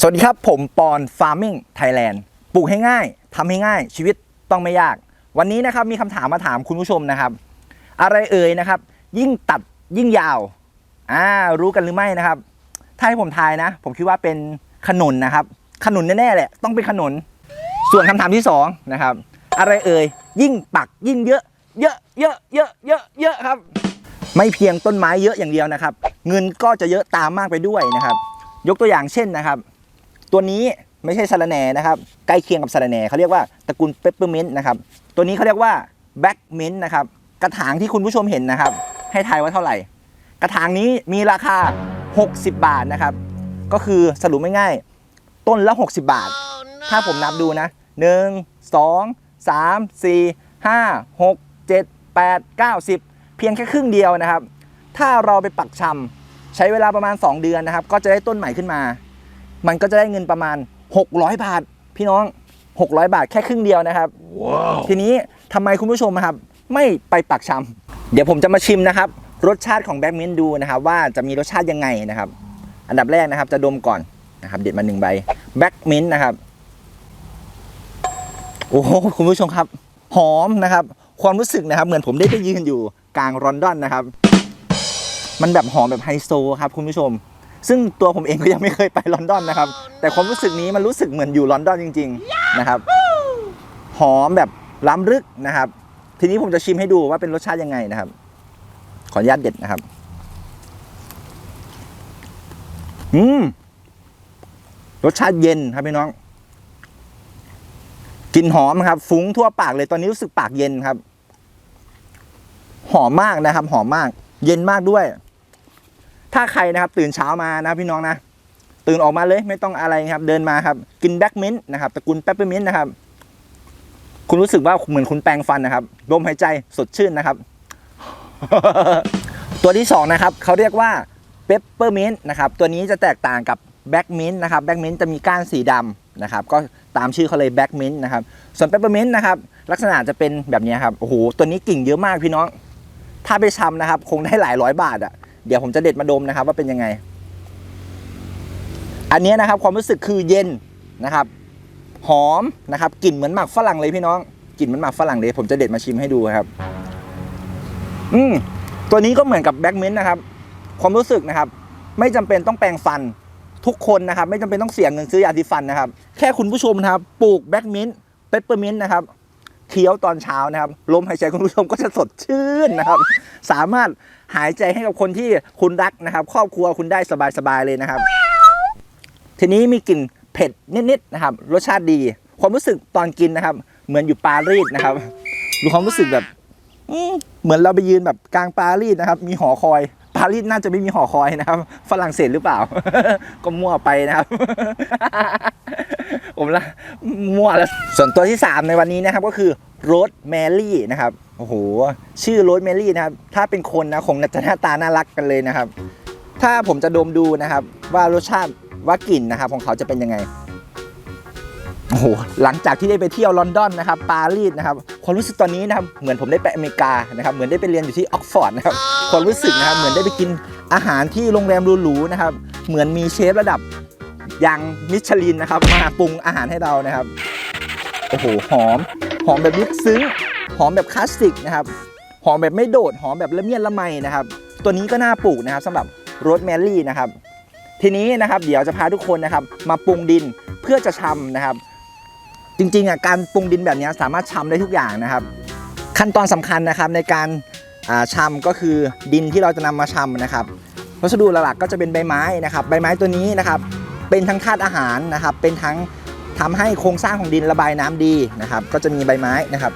สวัสดีครับ ผมปอน Farming Thailand ปลูกให้ง่ายทำให้ง่าย ชีวิตต้องไม่ยาก วันนี้นะครับมีคำถามมาถามคุณผู้ชมนะครับ อะไรเอ่ยนะครับ ยิ่งตัดยิ่งยาวอ่ารู้กันหรือไม่นะครับ ถ้าให้ผมทายนะ ผมคิดว่าเป็นขนุนนะครับ ขนุนแน่ๆแหละต้องเป็นขนุน ส่วนคำถามที่สองนะครับ อะไรเอ่ยยิ่งปักยิ่งเยอะ เยอะเยอะเยอะเยอะเยอะครับ ไม่เพียงต้นไม้เยอะอย่างเดียวนะครับ เงินก็จะเยอะตามมากไปด้วยนะครับ ยกตัวอย่างเช่นนะครับ ตัวนี้ไม่ใช่สารแหน่นะครับ ใกล้เคียงกับสารแหน่เขาเรียกว่าตระกูลเปปเปอร์เมนต์นะครับ ตัวนี้เขาเรียกว่าแบ็กเมนต์นะครับ กระถางที่คุณผู้ชมเห็นนะครับ ให้ทายว่าเท่าไหร่ กระถางนี้มีราคา 60 บาทนะครับ ก็คือสรุปไม่ง่ายๆต้นละ 60 บาท ถ้าผมนับดูนะ 1 2 3 4 5 6 7 8 9 10 เพียงแค่ครึ่งเดียวนะครับ ถ้าเราไปปักชำใช้เวลาประมาณ 2 เดือนนะครับ ก็จะได้ต้นใหม่ขึ้นมา มันก็จะได้เงินประมาณ 600 บาท พี่น้อง 600 บาทแค่ครึ่งเดียวนะครับทีนี้ทำไมคุณผู้ชมนะครับ ไม่ไปปักชำเดี๋ยวผมจะมาชิมนะครับ รสชาติของแบ็กมินดูนะครับว่าจะมีรสชาติยังไงนะครับ อันดับแรกนะครับ จะดมก่อนนะครับเด็ดมาหนึ่งใบแบ็กมินนะครับโอ้โหคุณผู้ชมครับ หอมนะครับ ความรู้สึกนะครับ เหมือนผมได้ไปยืนอยู่กลางลอนดอนนะครับ มันแบบหอมแบบไฮโซครับคุณผู้ชม ซึ่งตัวผมเองก็ยังไม่เคยไปลอนดอนนะครับ แต่ความรู้สึกนี้มันรู้สึกเหมือนอยู่ลอนดอนจริง ๆนะครับ หอมแบบล้ำลึกนะครับ ทีนี้ผมจะชิมให้ดูว่าเป็นรสชาติยังไงนะครับ ขออนุญาตเด็ดนะครับ อืม รสชาติเย็นครับพี่น้องกลิ่นหอมครับ ฟุ้งทั่วปากเลยตอนนี้รู้สึกปากเย็นครับ หอมมากนะครับ หอมมาก เย็นมากด้วย ถ้าใครนะครับตื่นเช้ามานะพี่น้องนะ ตื่นออกมาเลยไม่ต้องอะไรครับ เดินมาครับ กินแบ็กมินต์นะครับตระกูลแปปเปอร์มินต์นะครับ คุณรู้สึกว่าเหมือนคุณแปรงฟันนะครับลมหายใจสดชื่นนะครับ ตัวที่สองนะครับเขาเรียกว่าเปปเปอร์มินต์นะครับ ตัวนี้จะแตกต่างกับแบ็กมินต์นะครับแบ็กมินต์จะมีก้านสีดำนะครับ ก็ตามชื่อเขาเลยแบ็กมินต์นะครับ ส่วนเปปเปอร์มินต์นะครับ ลักษณะจะเป็นแบบนี้ครับโอ้โหตัวนี้กิ่งเยอะมากพี่น้อง ถ้าไปชำนะครับ คงได้หลายร้อยบาทอะ เดี๋ยวผมจะเด็ดมาดมนะครับ ว่าเป็นยังไง อันนี้นะครับ ความรู้สึกคือเย็นนะครับ หอมนะครับกลิ่นเหมือนหมักฝรั่งเลยพี่น้องกลิ่นเหมือนหมักฝรั่งเลยผมจะเด็ดมาชิมให้ดูครับ อืมตัวนี้ก็เหมือนกับแบ็กเมนต์นะครับ ความรู้สึกนะครับ ไม่จำเป็นต้องแปรงฟันทุกคนนะครับ ไม่จำเป็นต้องเสียเงินซื้อยาสีฟันนะครับ แค่คุณผู้ชมนะครับปลูกแบ็กเมนต์เปปเปอร์เมนต์นะครับ เคี้ยวตอนเช้านะครับลมหายใจคุณผู้ชมก็จะสดชื่นนะครับ สามารถหายใจให้กับคนที่คุณรักนะครับ ครอบครัวคุณได้สบายๆเลยนะครับ ทีนี้มีกลิ่นเผ็ดนิดๆนะครับ รสชาติดี ความรู้สึกตอนกินนะครับ เหมือนอยู่ปารีสนะครับดูความรู้สึกแบบเหมือนเราไปยืนแบบกลางปารีสนะครับ มีหอคอย ปารีสน่าจะไม่มีหอคอยนะครับ ฝรั่งเศสหรือเปล่า ก็มั่วไปนะครับ ผมละมั่วแล้วส่วนตัวที่ 3 ในวันนี้นะครับก็คือโรสแมรี่นะครับโอ้โหชื่อโรสแมรี่นะครับ ถ้าเป็นคนนะคงจะหน้าตาน่ารักกันเลยนะครับ ถ้าผมจะดมดูนะครับ ว่ารสชาติว่ากลิ่นนะครับ ของเขาจะเป็นยังไง โอ้โหหลังจากที่ได้ไปเที่ยวลอนดอนนะครับปารีสนะครับความรู้สึกตอนนี้นะครับเหมือนผมได้ไปอเมริกานะครับเหมือนได้ไปเรียนอยู่ที่ออกฟอร์ดนะครับความรู้สึกนะครับเหมือนได้ไปกินอาหารที่โรงแรมหรูๆนะครับเหมือนมีเชฟระดับอย่างมิชลินนะครับมาปรุงอาหารให้เรานะครับโอ้โหหอม หอมแบบลึกซึ้ง หอมแบบคลาสสิกนะครับหอมแบบไม่โดดหอมแบบละเมียดละไมนะครับตัวนี้ก็น่าปลูกนะครับสำหรับโรสแมรี่นะครับทีนี้นะครับเดี๋ยวจะพาทุกคนนะครับมาปรุงดินเพื่อจะชำนะครับ จริงๆอะการปรุงดินแบบนี้สามารถชำได้ทุกอย่างนะครับ ขั้นตอนสำคัญนะครับในการอ่าก็คือดินที่เราจะนำมาชำนะครับวัสดุหลักๆก็จะเป็นใบไม้นะครับ ใบไม้ตัวนี้นะครับเป็นทั้งธาตุอาหารนะครับ เป็นทั้งทำให้โครงสร้างของดินระบายน้ำดีนะครับ ก็จะมีใบไม้นะครับ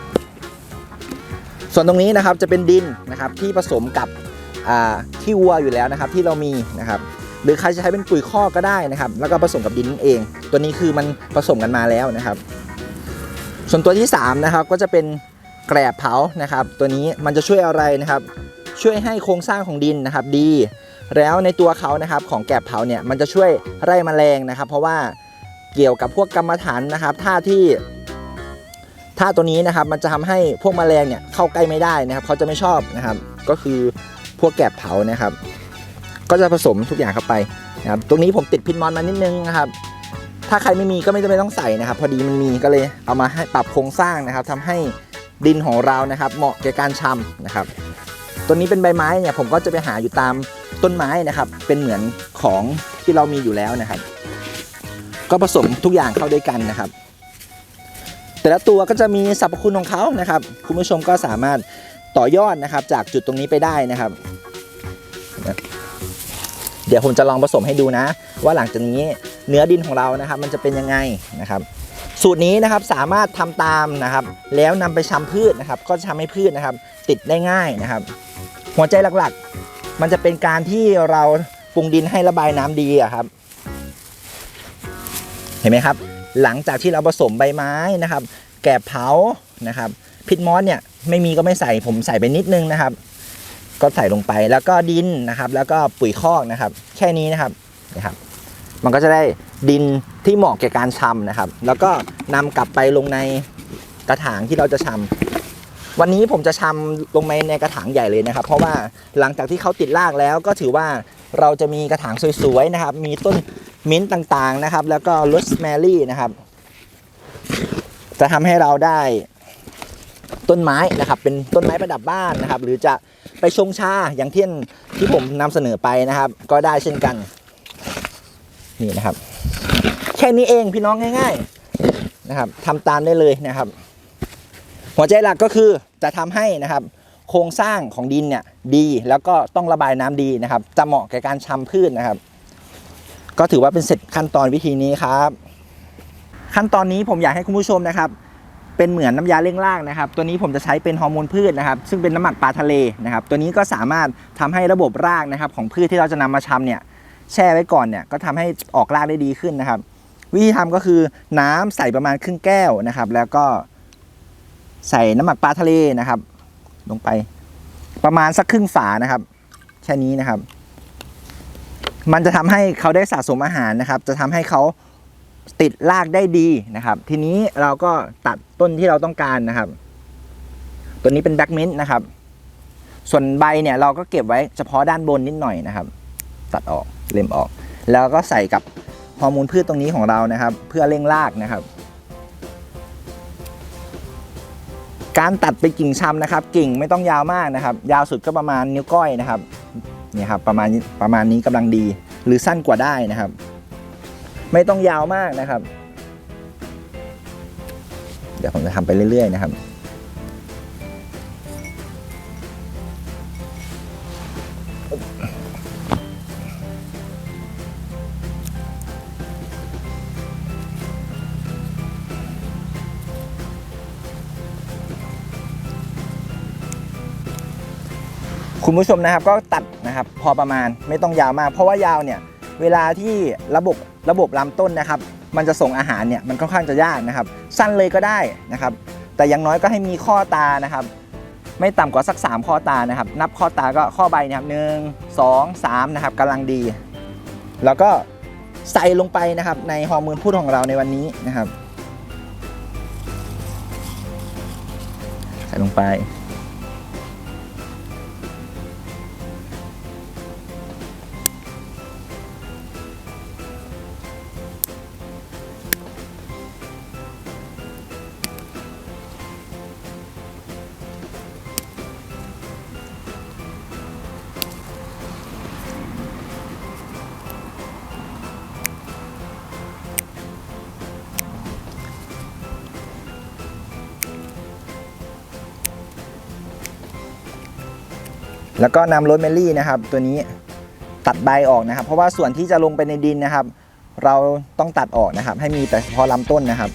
ส่วนตรงนี้นะครับจะเป็นดินนะครับที่ผสมกับอ่าขี้วัวอยู่แล้วนะครับที่เรามีนะครับ หรือใครจะใช้เป็นปุ๋ยคอก็ได้นะครับ แล้วก็ผสมกับดินเอง ตัวนี้คือมันผสมกันมาแล้วนะครับ ส่วนตัวที่3นะครับก็จะเป็นแกลบเผานะครับ ตัวนี้มันจะช่วยอะไรนะครับ ช่วยให้โครงสร้างของดินนะครับดี แล้วในตัวเขานะครับของแกลบเผาเนี่ยมันจะช่วยไล่แมลงนะครับ เพราะว่าเกี่ยวกับพวกกรรมฐานนะครับท่าที่ท่าตัวนี้นะครับมันจะทำให้พวกแมลงเนี่ยเข้าใกล้ไม่ได้นะครับเขาจะไม่ชอบนะครับ ก็คือพวกแกลบเผานะครับ ก็จะผสมทุกอย่างเข้าไปนะครับตรงนี้ผมติดพินมอนมานิดนึงนะครับ ถ้าใครไม่มีก็ไม่จำเป็นต้องใส่นะครับ พอดีมันมีก็เลยเอามาให้ปรับโครงสร้างนะครับทำให้ดินของเรานะครับ เหมาะแก่การชำนะครับ ตัวนี้เป็นใบไม้เนี่ยผมก็จะไปหาอยู่ตามต้นไม้นะครับ เป็นเหมือนของที่เรามีอยู่แล้วนะครับ ก็ผสมทุกอย่างเข้าด้วยกันนะครับ แต่ละตัวก็จะมีสรรพคุณของเขานะครับ คุณผู้ชมก็สามารถต่อยอดนะครับ จากจุดตรงนี้ไปได้นะครับ เดี๋ยวผมจะลองผสมให้ดูนะ ว่าหลังจากนี้ เนื้อดินของเรานะครับ มันจะเป็นยังไงนะครับ สูตรนี้นะครับสามารถทำตามนะครับ แล้วนำไปชำพืชนะครับ ก็จะทำให้พืชนะครับ ติดได้ง่ายนะครับ หัวใจหลักๆ มันจะเป็นการที่เราปรุงดินให้ระบายน้ำดีอะครับ เห็นไหมครับ หลังจากที่เราผสมใบไม้นะครับ แกบเผานะครับพิษมอสเนี่ยไม่มีก็ไม่ใส่ผมใส่ไปนิดนึงนะครับ ก็ใส่ลงไปแล้วก็ดินนะครับ แล้วก็ปุ๋ยคอกนะครับ แค่นี้นะครับนะครับ มันก็จะได้ดินที่เหมาะแก่การชำนะครับ แล้วก็นำกลับไปลงในกระถางที่เราจะชำวันนี้ผมจะชำลงไปในกระถางใหญ่เลยนะครับ เพราะว่าหลังจากที่เขาติดรากแล้วก็ถือว่าเราจะมีกระถางสวยๆนะครับ มีต้นมิ้นท์ต่างๆนะครับ แล้วก็โรสแมรี่นะครับ จะทำให้เราได้ต้นไม้นะครับ เป็นต้นไม้ประดับบ้านนะครับ หรือจะไปชงชาอย่างที่ที่ผมนำเสนอไปนะครับ ก็ได้เช่นกัน นี่นะครับ แค่นี้เองพี่น้องง่าย ๆนะครับทำตามได้เลยนะครับ หัวใจหลักก็คือจะทำให้นะครับ โครงสร้างของดินเนี่ยดีแล้วก็ต้องระบายน้ำดีนะครับ จะเหมาะแก่การชำพืชนะครับ ก็ถือว่าเป็นเสร็จขั้นตอนวิธีนี้ครับ ขั้นตอนนี้ผมอยากให้คุณผู้ชมนะครับเป็นเหมือนน้ำยาเร่งร่างนะครับ ตัวนี้ผมจะใช้เป็นฮอร์โมนพืชนะครับ ซึ่งเป็นน้ำหมักปลาทะเลนะครับ ตัวนี้ก็สามารถทำให้ระบบรากนะครับ ของพืชที่เราจะนำมาชำเนี่ย แช่ไว้ก่อนเนี่ยก็ทำให้ออกรากได้ดีขึ้นนะครับ วิธีทำก็คือน้ำใส่ประมาณครึ่งแก้วนะครับ แล้วก็ใส่น้ำหมักปลาทะเลนะครับ ลงไป ประมาณสักครึ่งฝานะครับ แค่นี้นะครับ มันจะทำให้เขาได้สะสมอาหารนะครับ จะทำให้เขาติดรากได้ดีนะครับ ทีนี้เราก็ตัดต้นที่เราต้องการนะครับ ตัวนี้เป็นแบ็กมินต์นะครับ ส่วนใบเนี่ยเราก็เก็บไว้เฉพาะด้านบนนิดหน่อยนะครับ ตัดออก เล็มออก แล้วก็ใส่กับฮอร์โมนพืชตรงนี้ของเรานะครับ เพื่อเร่งรากนะครับ การตัดเป็นกิ่งชำนะครับ กิ่งไม่ต้องยาวมากนะครับ ยาวสุดก็ประมาณนิ้วก้อยนะครับนี่ครับประมาณประมาณนี้กำลังดี หรือสั้นกว่าได้นะครับ ไม่ต้องยาวมากนะครับ เดี๋ยวผมจะทำไปเรื่อยๆนะครับ คุณผู้ชมนะครับก็ตัดนะครับพอประมาณไม่ต้องยาวมาก เพราะว่ายาวเนี่ยเวลาที่ระบบระบบลำต้นนะครับ มันจะส่งอาหารเนี่ยมันค่อนข้างจะยากนะครับ สั้นเลยก็ได้นะครับ แต่อย่างน้อยก็ให้มีข้อตานะครับ ไม่ต่ำกว่าสัก 3 ข้อตานะครับ นับข้อตาก็ข้อใบนะครับหนึ่งสองสามนะครับกำลังดี แล้วก็ใส่ลงไปนะครับ ในฮอร์โมนพูดของเราในวันนี้นะครับ ใส่ลงไป แล้วก็นำโรสแมรี่นะครับ ตัวนี้ตัดใบออกนะครับ เพราะว่าส่วนที่จะลงไปในดินนะครับ เราต้องตัดออกนะครับ ให้มีแต่เฉพาะลำต้นนะครับ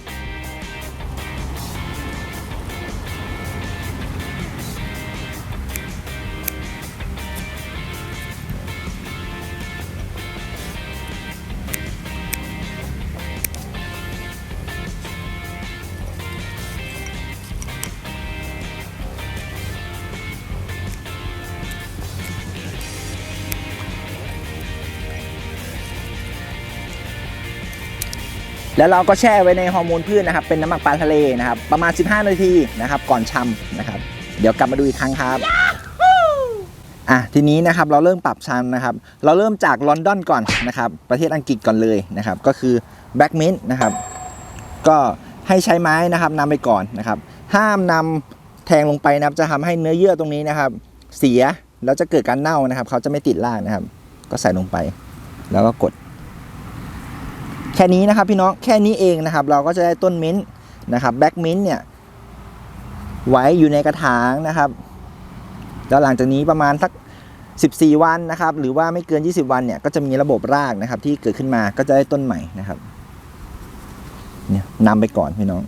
แล้วเราก็แช่ไว้ในฮอร์โมนพืชนะครับ เป็นน้ำหมักปลาทะเลนะครับ ประมาณ 15 นาทีนะครับ ก่อนชำนะครับ เดี๋ยวกลับมาดูอีกครั้งครับอะทีนี้นะครับเราเริ่มปรับชั้นนะครับ เราเริ่มจากลอนดอนก่อนนะครับ ประเทศอังกฤษก่อนเลยนะครับ ก็คือแบ็กมินนะครับ ก็ให้ใช้ไม้นะครับนำไปก่อนนะครับ ห้ามนำแทงลงไปนะครับ จะทำให้เนื้อเยื่อตรงนี้นะครับ เสียแล้วจะเกิดการเน่านะครับ เขาจะไม่ติดรากนะครับ ก็ใส่ลงไป แล้วก็กด แค่นี้นะครับพี่น้องแค่นี้เองนะครับ เราก็จะได้ต้นมิ้นท์นะครับแบ็กมิ้นท์เนี่ยไว้อยู่ในกระถางนะครับแล้วหลังจากนี้ประมาณสัก 14 วันนะครับ หรือว่าไม่เกิน 20 วันเนี่ยก็จะมีระบบรากนะครับ ที่เกิดขึ้นมาก็จะได้ต้นใหม่นะครับเนี่ยนำไปก่อนพี่น้อง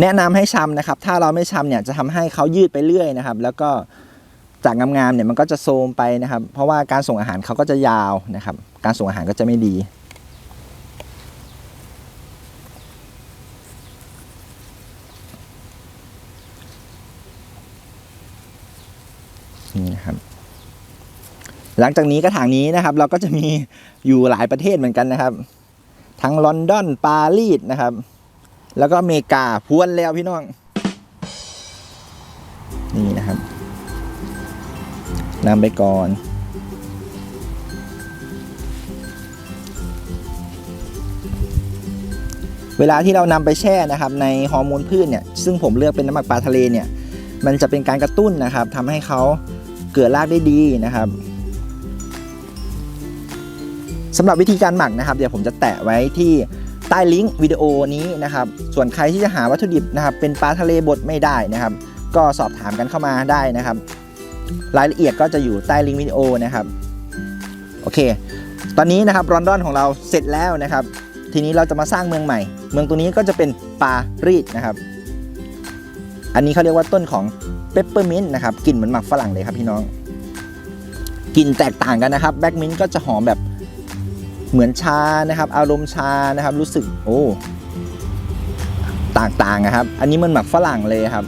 แนะนำให้ชำนะครับ ถ้าเราไม่ชำเนี่ยจะทำให้เขายืดไปเรื่อยนะครับ แล้วก็ จากงามๆเนี่ยมันก็จะโทมไปนะครับ เพราะว่าการส่งอาหารเขาก็จะยาวนะครับ การส่งอาหารก็จะไม่ดี นี่นะครับ หลังจากนี้กระถางนี้นะครับ เราก็จะมีอยู่หลายประเทศเหมือนกันนะครับ ทั้งลอนดอนปารีสนะครับ แล้วก็อเมริกาพวนแล้วพี่น้อง นำไปก่อน เวลาที่เรานำไปแช่นะครับ ในฮอร์โมนพืชเนี่ยซึ่งผมเลือกเป็นน้ำหมักปลาทะเลเนี่ยมันจะเป็นการกระตุ้นนะครับทำให้เขาเกิดรากได้ดีนะครับสำหรับวิธีการหมักนะครับ เดี๋ยวผมจะแตะไว้ที่ใต้ลิงก์วิดีโอนี้นะครับ ส่วนใครที่จะหาวัตถุดิบนะครับ เป็นปลาทะเลบดไม่ได้นะครับ ก็สอบถามกันเข้ามาได้นะครับ รายละเอียดก็จะอยู่ใต้ลิงก์วิดีโอนะครับ โอเค ตอนนี้นะครับรอนดอนของเราเสร็จแล้วนะครับ ทีนี้เราจะมาสร้างเมืองใหม่ เมืองตัวนี้ก็จะเป็นปารีสนะครับ อันนี้เขาเรียกว่าต้นของเปปเปอร์มินต์นะครับกลิ่นเหมือนหมักฝรั่งเลยครับพี่น้องกลิ่นแตกต่างกันนะครับแบ็กมินต์ก็จะหอมแบบเหมือนชานะครับ อารมณ์ชานะครับ รู้สึกโอ้ต่างๆนะครับ อันนี้มันหมักฝรั่งเลยครับ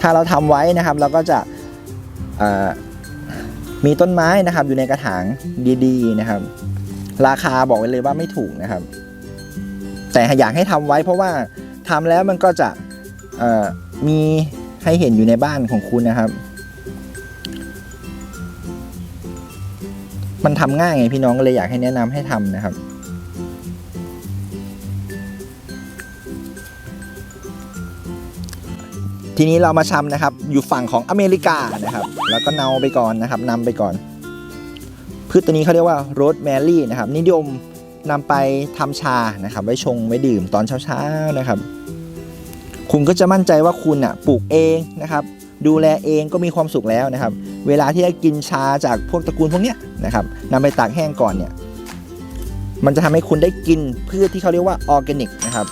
ถ้าเราทำไว้นะครับเราก็จะมีต้นไม้นะครับ อยู่ในกระถางดีๆนะครับ ราคาบอกไว้เลยว่าไม่ถูกนะครับ แต่อยากให้ทำไว้ เพราะว่าทำแล้วมันก็จะมีให้เห็นอยู่ในบ้านของคุณนะครับ มันทำง่ายไงพี่น้องก็เลยอยากให้แนะนำให้ทำนะครับ ทีนี้เรามาชำนะครับ อยู่ฝั่งของอเมริกานะครับ แล้วก็เนาไปก่อนนะครับนำไปก่อน พืชตัวนี้เขาเรียกว่าโรสแมรี่นะครับ นิยมนำไปทำชานะครับ ไว้ชงไว้ดื่มตอนเช้าๆนะครับ คุณก็จะมั่นใจว่าคุณอะปลูกเองนะครับ ดูแลเองก็มีความสุขแล้วนะครับ เวลาที่ได้กินชาจากพวกตระกูลพวกเนี้ยนะครับนำไปตากแห้งก่อนเนี่ย มันจะทำให้คุณได้กินพืชที่เขาเรียกว่าออร์แกนิกนะครับ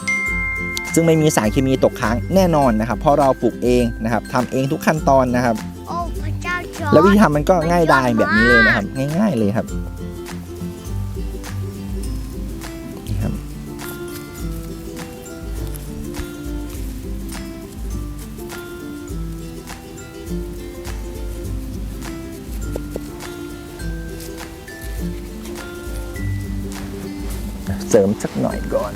ซึ่งไม่มีสารเคมีตกค้างแน่นอนนะครับเพราะเราปลูกเองนะครับทำเองทุกขั้นตอนนะครับ โอ้พระเจ้าจอร์จแล้ววิธีทำมันก็ง่ายดายแบบนี้เลยนะครับ ง่าย ๆเลยครับนี่ครับ เสริมสักหน่อยก่อน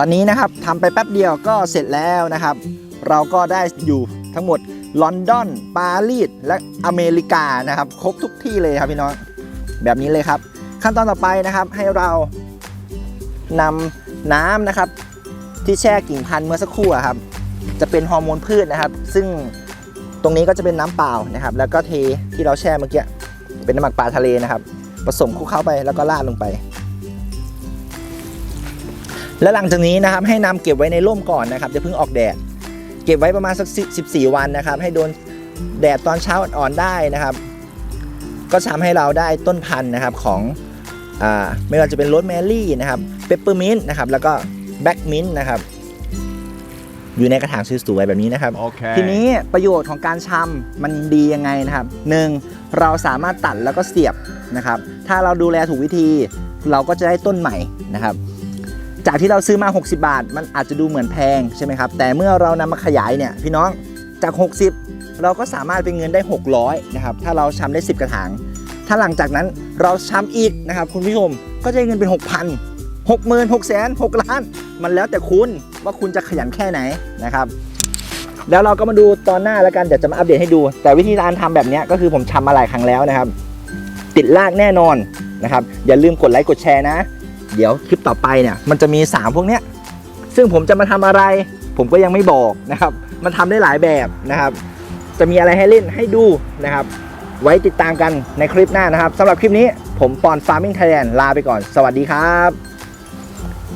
ตอนนี้นะครับทำไปแป๊บเดียวก็เสร็จแล้วนะครับ เราก็ได้อยู่ทั้งหมดลอนดอน ปารีส และอเมริกานะครับ ครบทุกที่เลยครับพี่น้อง แบบนี้เลยครับ ขั้นตอนต่อไปนะครับให้เรานำน้ำนะครับ ที่แช่กิ่งพันธุ์เมื่อสักครู่ครับ จะเป็นฮอร์โมนพืชนะครับ ซึ่งตรงนี้ก็จะเป็นน้ำเปล่านะครับ แล้วก็เทที่เราแช่เมื่อกี้เป็นน้ำหมักปลาทะเลนะครับ ผสมคลุกเข้าไปแล้วก็ราดลงไป แล้วหลังจากนี้นะครับให้นำเก็บไว้ในร่มก่อนนะครับจะเพิ่งออกแดด เก็บไว้ประมาณสัก14 วันนะครับ ให้โดนแดดตอนเช้าอ่อนๆได้นะครับ ก็ทำให้เราได้ต้นพันธุ์นะครับของอ่าไม่ว่าจะเป็นโรสแมรี่นะครับเปปเปอร์มินต์นะครับแล้วก็แบ็กมินนะครับอยู่ในกระถางสวยๆแบบนี้นะครับ Okay. ทีนี้ประโยชน์ของการชำมันดียังไงนะครับหนึ่งเราสามารถตัดแล้วก็เสียบนะครับ ถ้าเราดูแลถูกวิธีเราก็จะได้ต้นใหม่นะครับ จากที่เราซื้อมา 60 บาท มันอาจจะดูเหมือนแพงใช่ไหมครับ แต่เมื่อเรานำมาขยายเนี่ยพี่น้องจาก 60 เราก็สามารถเป็นเงินได้ 600นะครับถ้าเราชำได้ 10 กระถาง ถ้าหลังจากนั้นเราชำอีกนะครับคุณผู้ชมก็จะได้เงินเป็น 6,000 60,000 6แสน6ล้าน มันแล้วแต่คุณว่าคุณจะขยันแค่ไหนนะครับแล้วเราก็มาดูตอนหน้าแล้วกันเดี๋ยวจะมาอัปเดตให้ดู แต่วิธีการทำแบบนี้ก็คือผมทำมาหลายครั้งแล้วนะครับ ติดลากแน่นอนนะครับ อย่าลืมกดไลค์กดแชร์นะ เดี๋ยวคลิปต่อไปเนี่ยมันจะมี 3 พวกเนี้ยซึ่งผมจะมาทำอะไร ผมก็ยังไม่บอกนะครับ มันทำได้หลายแบบนะครับ จะมีอะไรให้เล่นให้ดูนะครับ ไว้ติดตามกันในคลิปหน้านะครับสำหรับคลิปนี้ผมปอนฟาร์มิ n งไทยแลนด์ลาไปก่อน สวัสดีครับ